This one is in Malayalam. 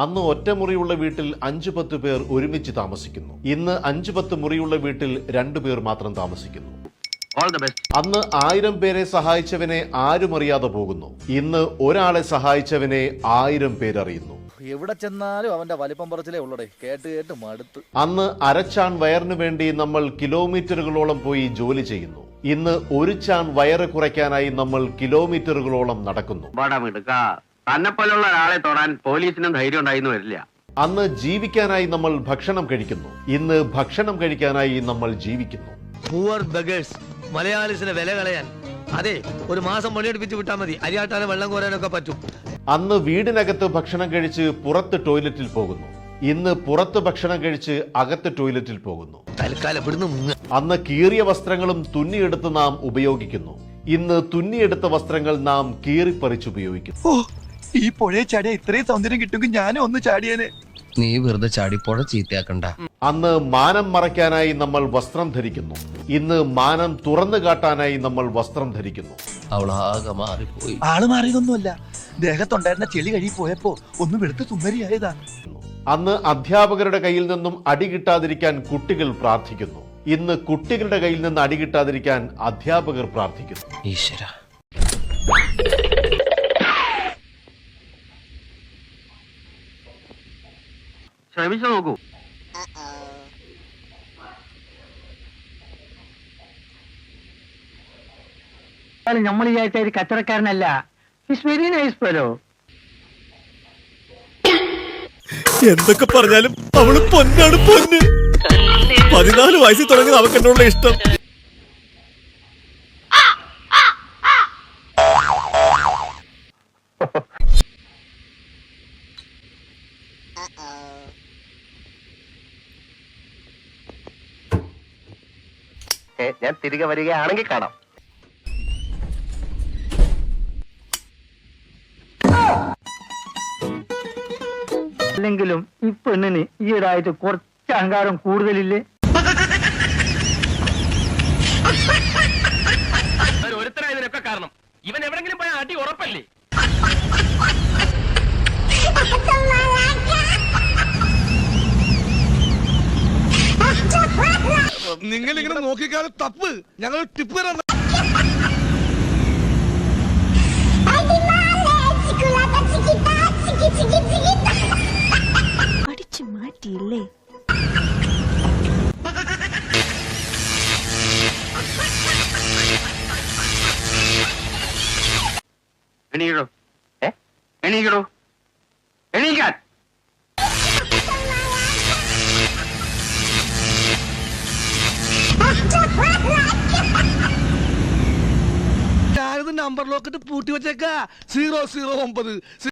അന്ന് ഒറ്റമുറിയുള്ള വീട്ടിൽ അഞ്ചു പത്ത് പേർ ഒരുമിച്ച് താമസിക്കുന്നു. ഇന്ന് അഞ്ചു പത്ത് മുറിയുള്ള വീട്ടിൽ രണ്ടു പേർ മാത്രം താമസിക്കുന്നു. ഓൾ ദ ബെസ്റ്റ് അന്ന് ആയിരം പേരെ സഹായിച്ചവനെ ആരും അറിയാതെ പോകുന്നു. ഇന്ന് ഒരാളെ സഹായിച്ചവനെ ആയിരം പേരറിയുന്നു എവിടെ ചെന്നാലും അവന്റെ വലിപ്പം പറച്ചിലേ ഉള്ളടേ. കേട്ട് കേട്ട് മടുത്ത്. അന്ന് അരച്ചാൺ വയറിനു വേണ്ടി നമ്മൾ കിലോമീറ്ററുകളോളം പോയി ജോലി ചെയ്യുന്നു. ഇന്ന് ഒരു ചാൺ വയറ് കുറയ്ക്കാനായി നമ്മൾ കിലോമീറ്ററുകളോളം നടക്കുന്നു. തന്നെ പോലുള്ള ഒരാളെ തൊടാൻ പോലീസിനും ധൈര്യം ഉണ്ടായിന്ന് വരില്ല. അന്ന് ജീവിക്കാനായി നമ്മൾ ഭക്ഷണം കഴിക്കുന്നു. ഇന്ന് ഭക്ഷണം കഴിക്കാനായി നമ്മൾ ജീവിക്കുന്നു. പൂവർ ബഗേഴ്സ് മലയാളീസിനെ വില കളയാൻ. അതെ ഒരു മാസം പണിയെടുപ്പിച്ച് വിട്ടാൽ മതി. അരിയാട്ടാനും വെള്ളം കോരാനൊക്കെ പറ്റും. അന്ന് വീടിനകത്ത് ഭക്ഷണം കഴിച്ച് പുറത്ത് ടോയ്ലറ്റിൽ പോകുന്നു. ഇന്ന് പുറത്ത് ഭക്ഷണം കഴിച്ച് അകത്ത് ടോയ്ലറ്റിൽ പോകുന്നു. അന്ന് കീറിയ വസ്ത്രങ്ങളും തുന്നിയെടുത്ത് നാം ഉപയോഗിക്കുന്നു. ഇന്ന് തുന്നിയെടുത്ത വസ്ത്രങ്ങൾ നാം കീറിപ്പറിച്ചുപയോഗിക്കുന്നു ഈ പുഴയെ ചാടിയ ഇത്രയും സൗന്ദര്യം കിട്ടുമെങ്കിൽ ഞാനും ഒന്ന് ചാടിയേനെ. നീ വെറുതെ ചാടി ചാടിപ്പോഴ ചീത്തയാക്കണ്ട. അന്ന് മാനം മറയ്ക്കാനായി നമ്മൾ വസ്ത്രം ധരിക്കുന്നു. ഇന്ന് മാനം തുറന്നു കാട്ടാനായി നമ്മൾ വസ്ത്രം ധരിക്കുന്നു. അവൾ മാറി മാറിപ്പോയി. ആൾ മാറിയതൊന്നുമല്ല. ദേഹത്തുണ്ടായിരുന്ന ചെളി കഴുകി പോയപ്പോ ഒന്ന് വെളുത്ത് സുന്ദരിയായതാ. അന്ന് അധ്യാപകരുടെ കയ്യിൽ നിന്നും അടി കിട്ടാതിരിക്കാൻ കുട്ടികൾ പ്രാർത്ഥിക്കുന്നു. ഇന്ന് കുട്ടികളുടെ കയ്യിൽ നിന്ന് അടി കിട്ടാതിരിക്കാൻ അധ്യാപകർ പ്രാർത്ഥിക്കുന്നു. ഈശ്വര. ശ്രമിച്ചു നോക്കൂ നമ്മൾ വിചാരിച്ച ഒരു കച്ചവടക്കാരനല്ല. ഹിസ് വെരി നൈസ് ഫെലോ എന്തൊക്കെ പറഞ്ഞാലും അവൾ പൊന്നാണ് പൊന്ന്. പതിനാല് വയസ്സിൽ തുടങ്ങി അവക്ക് എന്നോടുള്ള ഇഷ്ടം. ഞാൻ തിരികെ വരികയാണെങ്കിൽ കാണാം. അല്ലെങ്കിലും ഈ പെണ്ണിന് ഈയിടായിട്ട് കുറച്ച് അഹങ്കാരം കൂടുതലില്ലേ? ഒരുത്തരായതിനൊക്കെ കാരണം. ഇവൻ എവിടെങ്കിലും പോയ അടി ഉറപ്പല്ലേ? നിങ്ങൾ ഇങ്ങനെ നോക്കിക്കാതെ തപ്പ്. ഞങ്ങൾ ടിപ്പ് തരാൻ അടിച്ചു മാറ്റിയില്ലേ? എണീക്കടോ. ഏ? എണീക്കടോ. എണീക്കാൻ. നമ്പർ ലോക്കറ്റ് പൂട്ടി വെച്ചേക്കാ. സീറോ സീറോ ഒമ്പത്.